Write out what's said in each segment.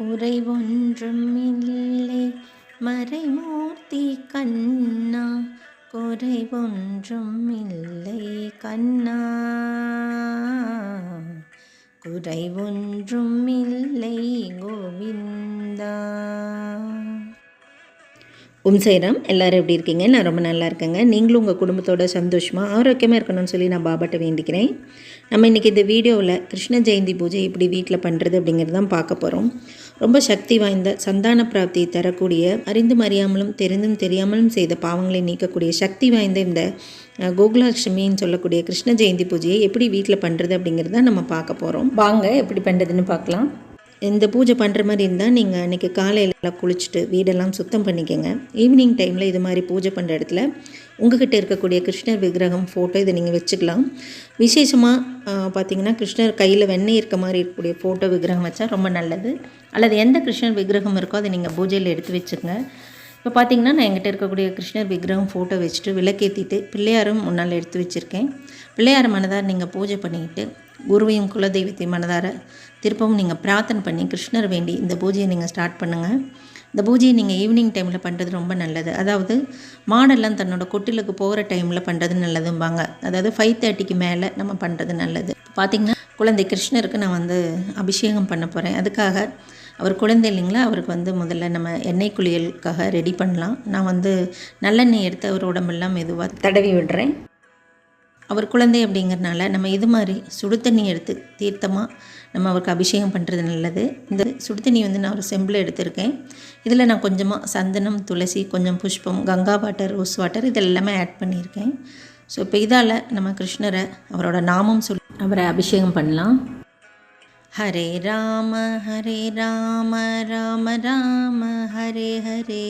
குறைவொன்றும் இல்லை மறைமூர்த்தி கண்ணா குறைவொன்றும் இல்லை கண்ணா. குறைவொன்றும் இல்லை கோவிந்தா. உம் சைராம் எல்லோரும் எப்படி இருக்கீங்க? நான் ரொம்ப நல்லா இருக்கேங்க. நீங்களும் உங்கள் குடும்பத்தோட சந்தோஷமாக ஆரோக்கியமாக இருக்கணும்னு சொல்லி நான் பாபாட்ட வேண்டிக்கிறேன். நம்ம இன்றைக்கி இந்த வீடியோவில் கிருஷ்ண ஜெயந்தி பூஜை எப்படி வீட்டில் பண்ணுறது அப்படிங்கிறது தான் பார்க்க போகிறோம் ரொம்ப சக்தி வாய்ந்த சந்தான பிராப்தி தரக்கூடிய அறிந்தும் அறியாமலும் தெரிந்தும் தெரியாமலும் செய்த பாவங்களை நீக்கக்கூடிய சக்தி வாய்ந்த இந்த கோகுலாஷ்டமின்னு சொல்லக்கூடிய கிருஷ்ண ஜெயந்தி பூஜையை எப்படி வீட்டில் பண்ணுறது அப்படிங்கிறத நம்ம பார்க்க போகிறோம் வாங்க எப்படி பண்ணுறதுன்னு பார்க்கலாம். இந்த பூஜை பண்ணுற மாதிரி இருந்தால் நீங்கள் அன்றைக்கி காலையில் குளிச்சுட்டு வீடெல்லாம் சுத்தம் பண்ணிக்கோங்க. ஈவினிங் டைமில் இது மாதிரி பூஜை பண்ணுற இடத்துல உங்ககிட்ட இருக்கக்கூடிய கிருஷ்ணர் விக்கிரகம் ஃபோட்டோ இதை நீங்கள் வச்சுக்கலாம். விசேஷமாக பார்த்தீங்கன்னா கிருஷ்ணர் கையில் வெண்ணெய் இருக்க மாதிரி இருக்கக்கூடிய ஃபோட்டோ விக்கிரகம் வச்சா ரொம்ப நல்லது. அல்லது எந்த கிருஷ்ணர் விக்கிரகம் இருக்கோ அதை நீங்கள் பூஜையில் எடுத்து வச்சுக்கோங்க. இப்போ பார்த்தீங்கன்னா நான் எங்கிட்ட இருக்கக்கூடிய கிருஷ்ணர் விக்கிரகம் ஃபோட்டோ வச்சுட்டு விளக்கேற்றிட்டு பிள்ளையாரும் முன்னால் எடுத்து வச்சுருக்கேன். பிள்ளையார் மனதார் நீங்கள் பூஜை பண்ணிக்கிட்டு குருவையும் குலதெய்வத்தையும் மனதார திருப்பவும் நீங்கள் பிரார்த்தனை பண்ணி கிருஷ்ணர் வேண்டி இந்த பூஜையை நீங்கள் ஸ்டார்ட் பண்ணுங்கள் இந்த பூஜையை நீங்கள் ஈவினிங் டைமில் பண்ணுறது ரொம்ப நல்லது. அதாவது மாடெல்லாம் தன்னோட கொட்டிலுக்கு போகிற டைமில் பண்ணுறது நல்லதும்பாங்க. அதாவது ஃபைவ் தேர்ட்டிக்கு மேலே நம்ம பண்ணுறது நல்லது. பார்த்திங்கன்னா குழந்தை கிருஷ்ணருக்கு நான் வந்து அபிஷேகம் பண்ண போகிறேன் அதுக்காக அவர் குழந்தை இல்லைங்களா? அவருக்கு வந்து முதல்ல நம்ம எண்ணெய் குளியலுக்காக ரெடி பண்ணலாம். நான் வந்து நல்லெண்ணெய் எடுத்து அவர் உடம்பெல்லாம் மெதுவாக தடவி விடுறேன். அவர் குழந்தை அப்படிங்கிறனால நம்ம இது மாதிரி சுடு தண்ணி எடுத்து தீர்த்தமாக நம்ம அவருக்கு அபிஷேகம் பண்ணுறது நல்லது. இந்த சுடு தண்ணி வந்து நான் ஒரு செம்பில் எடுத்திருக்கேன். இதில் நான் கொஞ்சமாக சந்தனம் துளசி கொஞ்சம் புஷ்பம் கங்கா வாட்டர் ரோஸ் வாட்டர் இது எல்லாமே ஆட் பண்ணியிருக்கேன். ஸோ இப்போ இதால் நம்ம கிருஷ்ணரை அவரோட நாமம் சொல்லி அவரை அபிஷேகம் பண்ணலாம். ஹரே ராம ஹரே ராம ராம ராம ஹரே ஹரே.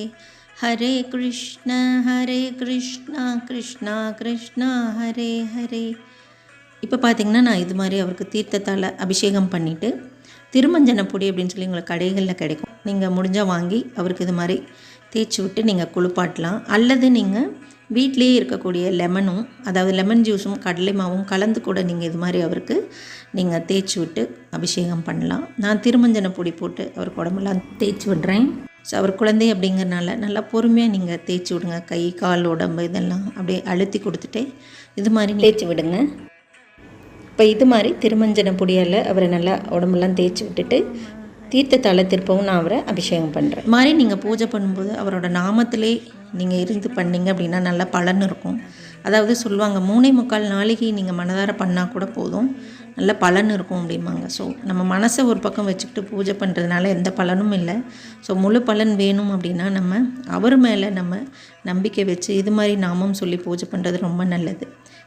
ஹரே கிருஷ்ண ஹரே கிருஷ்ணா கிருஷ்ணா கிருஷ்ணா ஹரே ஹரே இப்போ பார்த்தீங்கன்னா நான் இது மாதிரி அவருக்கு தீர்த்தத்தால் அபிஷேகம் பண்ணிவிட்டு திருமஞ்சன பொடி அப்படின்னு சொல்லி உங்களுக்கு கடைகளில் கிடைக்கும். நீங்கள் முடிஞ்சால் வாங்கி அவருக்கு இது மாதிரி தேய்ச்சி விட்டு நீங்கள் குளிப்பாட்டலாம். அல்லது நீங்கள் வீட்டிலேயே இருக்கக்கூடிய லெமனும் அதாவது லெமன் ஜூஸும் கடலை மாவும் கலந்து கூட நீங்கள் இது மாதிரி அவருக்கு நீங்கள் தேய்ச்சி விட்டு அபிஷேகம் பண்ணலாம். நான் திருமஞ்சன பொடி போட்டு அவருக்கு உடம்பெல்லாம் தேய்ச்சி விடுறேன். ஸோ அவர் குழந்தை அப்படிங்கிறனால நல்லா பொறுமையாக நீங்கள் தேய்ச்சி விடுங்க. கை கால் உடம்பு இதெல்லாம் அப்படியே அழுத்தி கொடுத்துட்டு இது மாதிரி தேய்ச்சி விடுங்க. இப்போ இது மாதிரி திருமஞ்சன பொடியால் அவரை நல்லா உடம்பெல்லாம் தேய்ச்சி விட்டுட்டு தீர்த்தத்தால் திருப்பவும் நான் அவரை அபிஷேகம் பண்ணுறேன் இது மாதிரி நீங்கள் பூஜை பண்ணும்போது அவரோட நாமத்திலே நீங்கள் இருந்து பண்ணீங்க அப்படின்னா நல்ல பலன் இருக்கும். அதாவது சொல்லுவாங்க மூணே முக்கால் நாளைக்கு நீங்கள் மனதார பண்ணால் கூட போதும். நல்ல பலன் இருக்கும் அப்படிம்பாங்க. ஸோ நம்ம மனசை ஒரு பக்கம் வச்சுக்கிட்டு பூஜை பண்ணுறதுனால எந்த பலனும் இல்லை. ஸோ முழு பலன் வேணும் அப்படின்னா நம்ம அவர் மேலே நம்ம நம்பிக்கை வச்சு இது மாதிரி நாமம் சொல்லி பூஜை பண்ணுறது ரொம்ப நல்லது.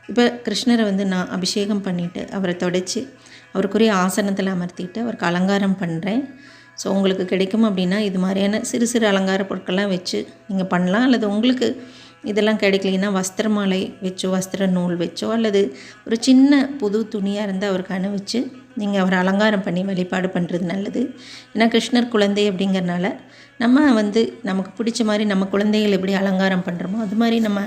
இப்போ கிருஷ்ணரை வந்து நான் அபிஷேகம் பண்ணிவிட்டு அவரை தொடச்சி அவருக்குரிய ஆசனத்தில் அமர்த்திட்டு அவருக்கு அலங்காரம் பண்ணுறேன் ஸோ உங்களுக்கு கிடைக்கும் அப்படின்னா இது மாதிரியான சிறு சிறு அலங்கார பொருட்கள்லாம் வச்சு நீங்கள் பண்ணலாம். அல்லது உங்களுக்கு இதெல்லாம் கிடைக்கலைன்னா வஸ்திர மாலை வச்சோ வஸ்திர நூல் வச்சோ அல்லது ஒரு சின்ன புது துணியாக இருந்தால் அவருக்கு அணிவிச்சு நீங்கள் அவரை அலங்காரம் பண்ணி வழிபாடு பண்ணுறது நல்லது. ஏன்னா கிருஷ்ணர் குழந்தை அப்படிங்கிறனால நம்ம வந்து நமக்கு பிடிச்ச மாதிரி நம்ம குழந்தைகள் எப்படி அலங்காரம் பண்ணுறோமோ அது மாதிரி நம்ம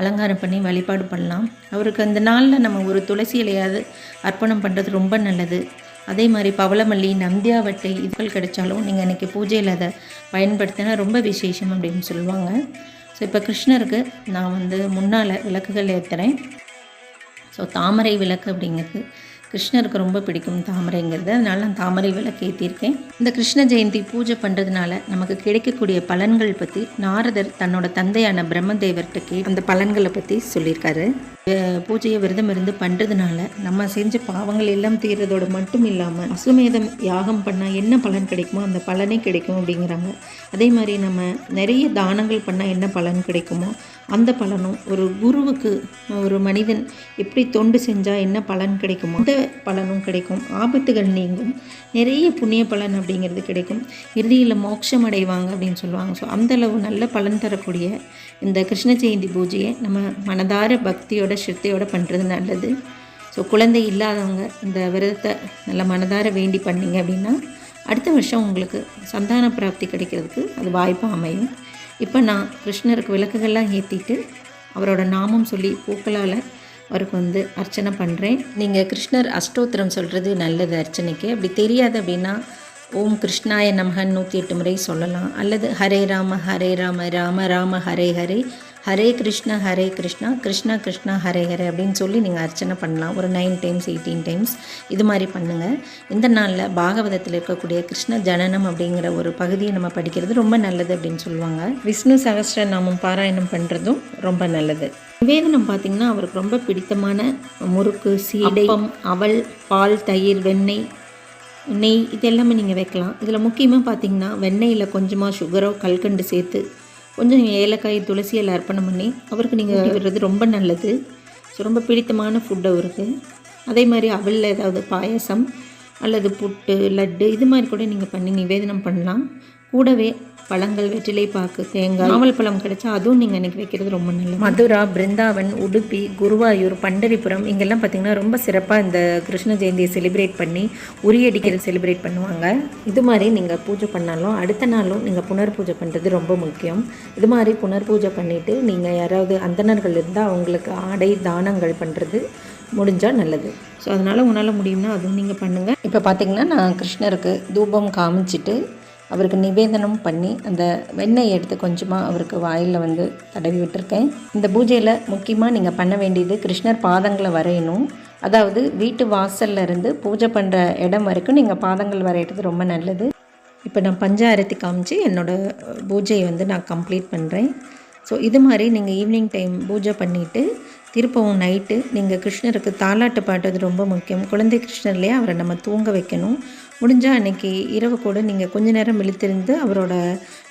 அலங்காரம் பண்ணி வழிபாடு பண்ணலாம். அவருக்கு அந்த நாளில் நம்ம ஒரு துளசி இலையாவது அர்ப்பணம் பண்ணுறது ரொம்ப நல்லது. அதே மாதிரி பவளமல்லி நந்தியாவட்டை இதுகள் கிடைச்சாலும் நீங்கள் அன்றைக்கி பூஜையில் அதை பயன்படுத்தினா ரொம்ப விசேஷம் அப்படின்னு சொல்லுவாங்க. ஸோ இப்போ கிருஷ்ணருக்கு நான் வந்து முன்னால் விளக்குகள் ஏற்றுறேன் ஸோ தாமரை விளக்கு அப்படிங்கிறது கிருஷ்ணருக்கு ரொம்ப பிடிக்கும் தாமரைங்கிறது. அதனால நான் தாமரை விளக்கு ஏற்றிருக்கேன் இந்த கிருஷ்ண ஜெயந்தி பூஜை பண்ணுறதுனால நமக்கு கிடைக்கக்கூடிய பலன்கள் பற்றி நாரதர் தன்னோட தந்தையான பிரம்மதேவர்கிட்ட கே அந்த பலன்களை பற்றி சொல்லியிருக்காரு. பூஜையை விரதம் இருந்து பண்ணுறதுனால நம்ம செஞ்ச பாவங்கள் எல்லாம் தீர்றதோடு மட்டும் இல்லாமல் அசுமேதம் யாகம் பண்ணால் என்ன பலன் கிடைக்குமோ அந்த பலனே கிடைக்கும் அப்படிங்கிறாங்க. அதே மாதிரி நம்ம நிறைய தானங்கள் பண்ணால் என்ன பலன் கிடைக்குமோ அந்த பலனும் ஒரு குருவுக்கு ஒரு மனிதன் எப்படி தொண்டு செஞ்சால் என்ன பலன் கிடைக்குமோ அந்த பலனும் கிடைக்கும். ஆபத்துகள் நீங்கும். நிறைய புண்ணிய பலன் அப்படிங்கிறது கிடைக்கும். இறுதியில் மோட்சம் அடைவாங்க அப்படின்னு சொல்லுவாங்க. ஸோ அந்தளவு நல்ல பலன் தரக்கூடிய இந்த கிருஷ்ண ஜெயந்தி பூஜையை நம்ம மனதார பக்தியோட ஸ்ரத்தையோட பண்ணுறது நல்லது. ஸோ குழந்தை இல்லாதவங்க இந்த விரதத்தை நல்ல மனதார வேண்டி பண்ணிங்க அப்படின்னா அடுத்த வருஷம் உங்களுக்கு சந்தான பிராப்தி கிடைக்கிறதுக்கு அது வாய்ப்பாக அமையும். இப்போ நான் கிருஷ்ணருக்கு விளக்குகள்லாம் ஏற்றிட்டு அவரோட நாமம் சொல்லி பூக்களால் அவருக்கு வந்து அர்ச்சனை பண்ணுறேன் நீங்கள் கிருஷ்ணர் அஷ்டோத்திரம் சொல்கிறது நல்லது அர்ச்சனைக்கு. அப்படி தெரியாது அப்படின்னா ஓம் கிருஷ்ணாய நமகன் நூற்றி எட்டு முறை சொல்லலாம். அல்லது ஹரே ராம ஹரே ராம ராம ராம ஹரே ஹரே ஹரே கிருஷ்ணா ஹரே கிருஷ்ணா கிருஷ்ணா கிருஷ்ணா ஹரே ஹரே அப்படின்னு சொல்லி நீங்கள் அர்ச்சனை பண்ணலாம். ஒரு நைன் டைம்ஸ் எயிட்டீன் டைம்ஸ் இது மாதிரி பண்ணுங்கள் இந்த நாளில் பாகவதத்தில் இருக்கக்கூடிய கிருஷ்ண ஜனனம் அப்படிங்கிற ஒரு பகுதியை நம்ம படிக்கிறது ரொம்ப நல்லது அப்படின்னு சொல்லுவாங்க. விஷ்ணு சகஸ்ர நாமம் பாராயணம் பண்ணுறதும் ரொம்ப நல்லது. நிவேதனம் பார்த்திங்கன்னா அவருக்கு ரொம்ப பிடித்தமான முறுக்கு சீடை அவல் பால் தயிர் வெண்ணெய் நெய் இது எல்லாமே நீங்கள் வைக்கலாம். இதில் முக்கியமாக பார்த்தீங்கன்னா வெண்ணெயில் கொஞ்சமாக சுகரோ கல்கண்டு சேர்த்து கொஞ்சம் ஏலக்காய் துளசி எல்லாம் அர்ப்பணம் பண்ணி அவருக்கு நீங்கள் விடுறது ரொம்ப நல்லது. ஸோ ரொம்ப பிடித்தமான ஃபுட் அவருக்கு. அதே மாதிரி அவளில் ஏதாவது பாயசம் அல்லது புட்டு லட்டு இது மாதிரி கூட நீங்கள் பண்ணி நிவேதனம் பண்ணலாம். கூடவே பழங்கள் வெற்றிலை பாக்கு தேங்காய் நாவல் பழம் கிடைச்சா அதுவும் நீங்கள் அன்றைக்கி வைக்கிறது ரொம்ப நல்லது. மதுரா பிருந்தாவன் உடுப்பி குருவாயூர் பண்டரிபுரம் இங்கெல்லாம் பார்த்திங்கன்னா ரொம்ப சிறப்பாக இந்த கிருஷ்ண ஜெயந்தியை செலிப்ரேட் பண்ணி உரியடிக்கிறது செலிப்ரேட் பண்ணுவாங்க. இது மாதிரி நீங்கள் பூஜை பண்ணாலும் அடுத்த நாளும் நீங்கள் புனர் பூஜை பண்ணுறது ரொம்ப முக்கியம். இது மாதிரி புனர் பூஜை பண்ணிவிட்டு நீங்கள் யாராவது அந்தணர்கள் இருந்தால் அவங்களுக்கு ஆடை தானங்கள் பண்ணுறது முடிஞ்சால் நல்லது. ஸோ அதனால் உங்களால் முடியும்னா அதுவும் நீங்கள் பண்ணுங்கள் இப்போ பார்த்தீங்கன்னா நான் கிருஷ்ணருக்கு தூபம் காமிச்சிட்டு அவருக்கு நிவேதனம் பண்ணி அந்த வெண்ணெய் எடுத்து கொஞ்சமாக அவருக்கு வாயில் வந்து தடவி விட்டுருக்கேன். இந்த பூஜையில் முக்கியமாக நீங்கள் பண்ண வேண்டியது கிருஷ்ணர் பாதங்களை வரையணும். அதாவது வீட்டு வாசல்ல இருந்து பூஜை பண்ணுற இடம் வரைக்கும் நீங்கள் பாதங்கள் வரைகிறது ரொம்ப நல்லது. இப்போ நான் பஞ்சாரத்தி காமிச்சு என்னோடய பூஜையை வந்து நான் கம்ப்ளீட் பண்ணுறேன் ஸோ இது மாதிரி நீங்கள் ஈவினிங் டைம் பூஜை பண்ணிவிட்டு திருப்பவும் நைட்டு நீங்கள் கிருஷ்ணருக்கு தாலாட்டு பாட்டுறது ரொம்ப முக்கியம். குழந்தை கிருஷ்ணர்லேயே அவரை நம்ம தூங்க வைக்கணும். முடிஞ்சால் அன்றைக்கி இரவு கூட நீங்கள் கொஞ்ச நேரம் இழுத்திருந்து அவரோட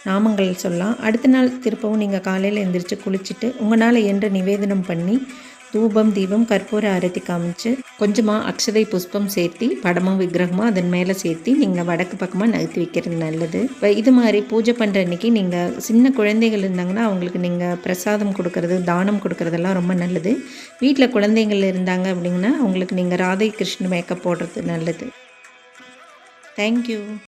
நாமங்கள் சொல்லலாம். அடுத்த நாள் திருப்பவும் நீங்கள் காலையில் எழுந்திரிச்சு குளிச்சுட்டு உங்களால் என்ற நிவேதனம் பண்ணி தூபம் தீபம் கற்பூர ஆரத்தி காமிச்சு கொஞ்சமாக அக்ஷதை புஷ்பம் சேர்த்தி படமும் விக்கிரகமும் அதன் மேலே சேர்த்தி நீங்கள் வடக்கு பக்கமாக நகர்த்தி வைக்கிறது நல்லது. இது மாதிரி பூஜை பண்ணுற அன்றைக்கி நீங்கள் சின்ன குழந்தைகள் இருந்தாங்கன்னா அவங்களுக்கு நீங்கள் பிரசாதம் கொடுக்கறது தானம் கொடுக்கறதெல்லாம் ரொம்ப நல்லது. வீட்டில் குழந்தைகள் இருந்தாங்க அப்படிங்கன்னா அவங்களுக்கு நீங்கள் ராதை கிருஷ்ண மேக்கப் போடுறது நல்லது. தேங்க்யூ